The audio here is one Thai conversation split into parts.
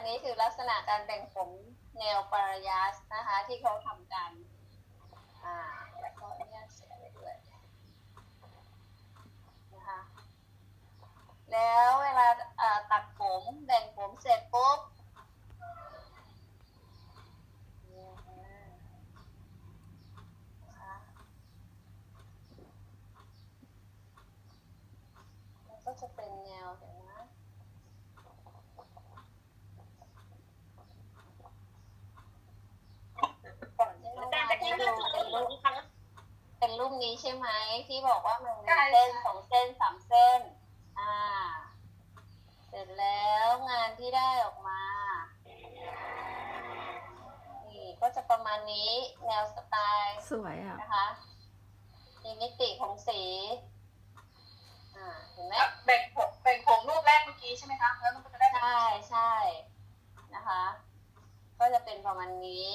อันนี้คือลักษณะการแบ่งผมแนวปารยัสนะคะ ที่เขาทำกัน อ่า แล้วก็อนุญาตเสียไปด้วยนะคะ แล้วเวลาเอ่อตัดผมแบ่งผมเสร็จปุ๊บเนี่ยนะคะมันก็จะเป็นแนวเห็นไหม แต่แต่ที่เรื่องของเรานะคะ เป็นรูปนี้ ใช่ไหมที่บอกว่ามันมีใช่เส้นใช่สองเส้นสามเส้น อ่า เสร็จแล้วงานที่ได้ออกมา นี่ก็จะประมาณนี้แนวสไตล์สวยอะนะคะมีมิติของสีอ่าเห็นไหมแบ่งผมแบ่งผมรูปแรกเมื่อกี้ใช่ไหมคะแล้วมันก็จะได้ใช่ใช่นะคะ ก็จะเป็นประมาณนี้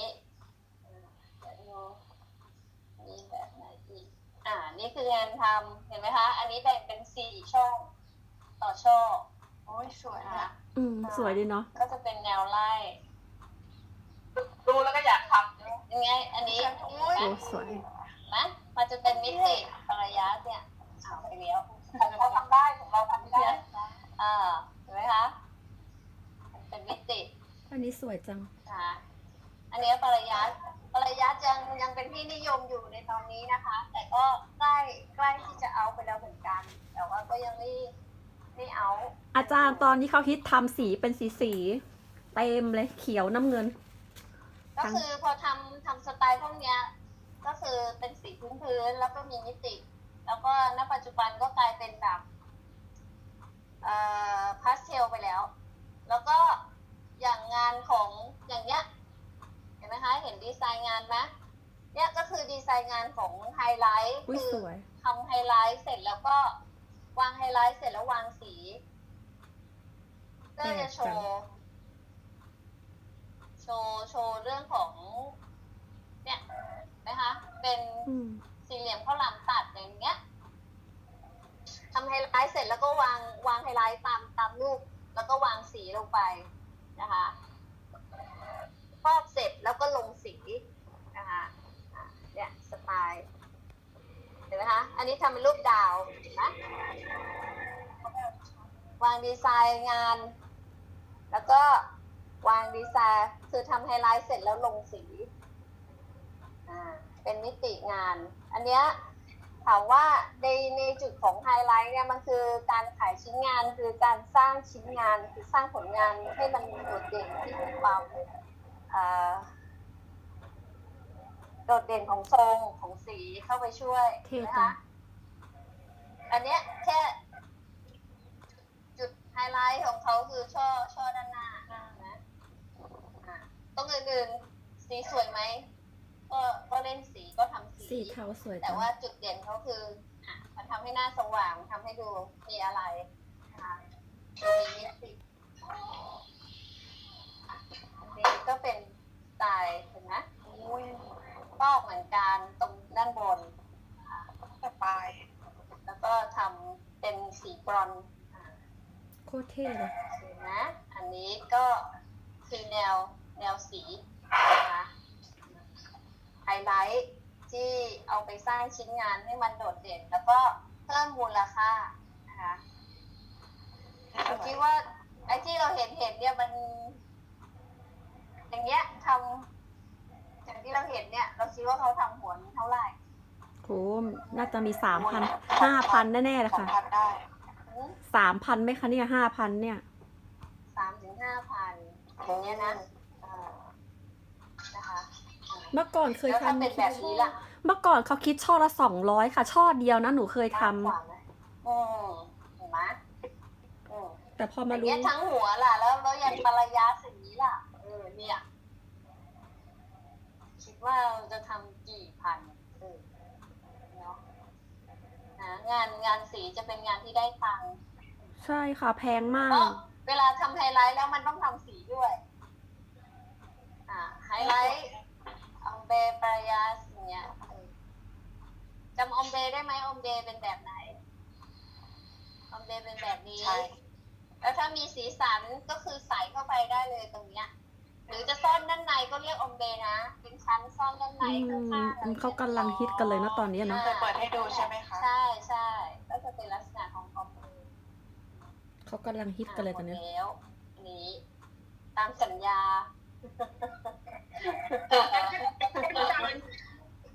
อ่าเดี๋ อีกอ่า นี่คืองานทำเห็นไหมคะ อันนี้แบ่งเป็นสี่ช่อง ต่อช่อโอ้ยสวยนะนะคะอืม สวยดีเนาะ ก็จะเป็นแนวไล่ดูแล้วก็อยากทำด้วยยังไง อันนี้โอ้ยโอ้สวยนะมันจะเป็นมิติปรยัสเนี่ยเอาไปแล้วของเขาทำได้ของเราทำไม่ได้อ่าเห็นไหมคะ เป็นมิติ อันนี้สวยจังนะคะอันนี้ปรยัสปร ยัสยังยังเป็นที่นิยมอยู่ในตอนนี้นะคะ แต่ก็ใกล้ใกล้ที่จะเอาไปแล้วเหมือนกัน แต่ว่าก็ยังไม่ไม่เอา อาจารย์ตอนนี้เขาฮิตทำสีเป็นสีสีๆเต็มเลยเขียวน้ำเงิน ก็คือพอทำทำสไตล์พวกเนี้ย ก็คือเป็นสีพื้นพื้นๆแล้วก็มีมิติ แล้วก็ณปัจจุบันก็กลายเป็นแบบเอ่อพาสเทลไปแล้ว แล้วก็อย่างงานของอย่างเนี้ย เห็นไหมคะเห็นดีไซน์งานไหมเนี่ยก็คือดีไซน์งานของไฮไลท์อุ้ยคืสวย ทำไฮไลท์เสร็จแล้วก็วางไฮไลท์เสร็จแล้ววางสีเพื่อจะโชว์โชว์โชว์เรื่องของ เนี่ยเห็นไหมคะ เป็นอืมสี่เหลี่ยมข้าวหลามตัดอย่างเงี้ยทำไฮไลท์เสร็จแล้วก็วางวางไฮไลท์ตามตามรูปแล้วก็วางสีลงไปนะคะฟอกเสร็จแล้วก็ลงสีนะคะอะเนี่ยสไตล์ เห็ นไหมคะอันนี้ทำเป็นรูปดาวนไหมวางดีไซน์งาน แล้วก็วางดีไซน์คือทำไฮไลท์เสร็จแล้วลงสีเป็นมิติงาน อันเนี้ยถามว่าในในจุดของไฮไลท์เนี่ยมันคือการขายชิ้นงานคือการสร้างชิ้นงานคือสร้างผลงานให้มันโดดเด่นที่มีความอ่าโดดเด่นของทรงของสีเข้าไปช่วยนะคะ อันเนี้ยแค่จุดไฮไลท์ของเขาคือช่อช่อด้านหน้านะอ่าตรงอื่นๆสีสวยไหมก็ก็เล่นสีก็ทำสีสีเทาสวยแต่ว่าจุดเด่นเขาคือมันทำให้หน้าสว่างทำให้ดูมีอะไรดูมีมิติอันนี้ก็เป็นสไตล์เห็นไหมอุ้ยฟอกเหมือนกันตรงด้านบนสบายแล้วก็ ทำเป็นสีบรอนซ์อะโคตรเท่เลยเห็นนะ อันนี้ก็คือแนวแนวสีนะคะไฮไลท์ที่เอาไปสร้างชิ้นงานให้มันโดดเด่น แล้วก็เพิ่มมูลค่านะคะผมคิดว่าไอ้ที่เราเห็นเห็นเนี่ยมัน อย่างเงี้ยทำอย่างที่เราเห็นเนี่ย เราคิดว่าเขาทำหัวนี้เท่าไหร่ โหน่าจะมีสามพันห้าพันแน่ๆเลยสองค่ะพันได้สามพันไหมคะเนี่ยห้าพันเนี่ยสามถึงห้าพันอย่างเงี้ยนะอ่านะคะเมื่อก่อนเคยแล้วถ้าทำเป็นแบบนี้ล่ะเมื่อก่อนเขาคิดช่อละสองร้อยค่ะ ช่อเดียวนะหนูเคยทำมากกว่าไหมอืมเห็นไหมอืมแต่พออมาย่างรู้เงี้ยทั้งหัวล่ะ แล้วแล้วยังปรายาสิ่างนี้ล่ะ เออเนี่ย คิดว่าเราจะทำกี่พันเออเนาะนะ งานงานสีจะเป็นงานที่ได้ตังค์ใช่ค่ะแพงมาก็กเวลาทำไฮไลท์แล้วมันต้องทำสีด้วย อ่าไฮไลท์ออมเบปรายาสอย่างเงี้ยเออจำออมเบได้ไหมออมเบเป็นแบบไหนออมเบเป็นแบบนี้ ใช่ แล้วถ้ามีสีสันก็คือใส่เข้าไปได้เลยตรงเบย์ นะ เป็นชั้นซ่อนด้านในอืข้ามงๆอืมเขากำลังฮิตกันเลยนะตอนนี้นะเคยเปิดให้ดูใช่ไหมคะใช่ใช่ก็จะเป็นลักษณะของคอมเบย์เขากำลังฮิตกันเลยตอนนี้หมดแล้วอันนี้ตามสัญญา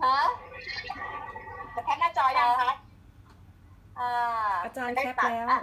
ฮะจะแค่หน้าจอยังคะอ่าอาจารย์แคปแล้วอะ